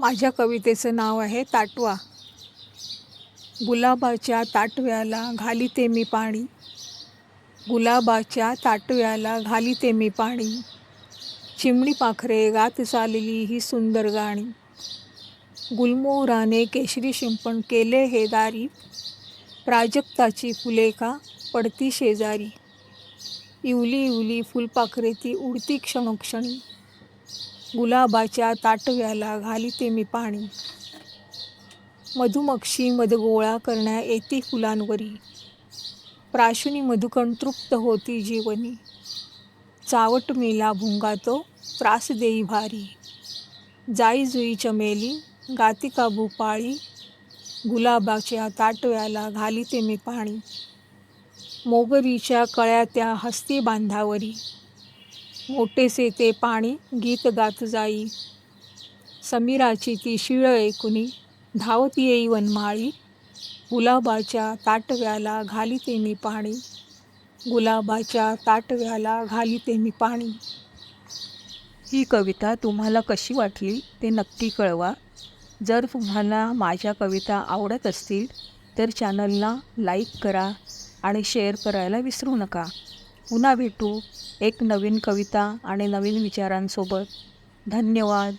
माझ्या कवितेचं नाव आहे ताटवा. गुलाबाच्या ताटव्याला घालीते मी पाणी. गुलाबाच्या ताटव्याला घालीते मी पाणी. चिमणी पाखरे गात चालली ही सुंदर गाणी. गुलमोहराने केशरी शिंपण केले हे दारी. प्राजक्ताची फुले का पडती शेजारी. इवली इवली फुलपाखरे ती उडती क्षणोक्षणी. गुलाबाच्या ताटव्याला घालिते मी पाणी. मधुमक्षी मध गोळा करण्या येते फुलांवरी. प्राशुनी मधुकण तृप्त होती जीवनी चावट मेला भुंगा तो त्रास देई भारी. जाई जुई चमेली गातिका भूपाळी गुलाबाच्या ताटव्याला घालिते मी पाणी. मोगरीच्या कळ्या त्या हस्ती बांधावरी. मोठेसे ते पाणी गीत गात जाई. समीराची ती शिळ ऐकुनी धावती येई वनमाळी गुलाबाच्या ताटव्याला घालीते मी पाणी. गुलाबाच्या ताटव्याला घालीते मी पाणी. ही कविता तुम्हाला कशी वाटली ते नक्की कळवा. जर तुम्हाला माझ्या कविता आवडत असतील तर चॅनलला लाईक करा आणि शेअर करायला विसरू नका. पुन्हा भेटू एक नवीन कविता आणि नवीन विचारांसोबत. धन्यवाद.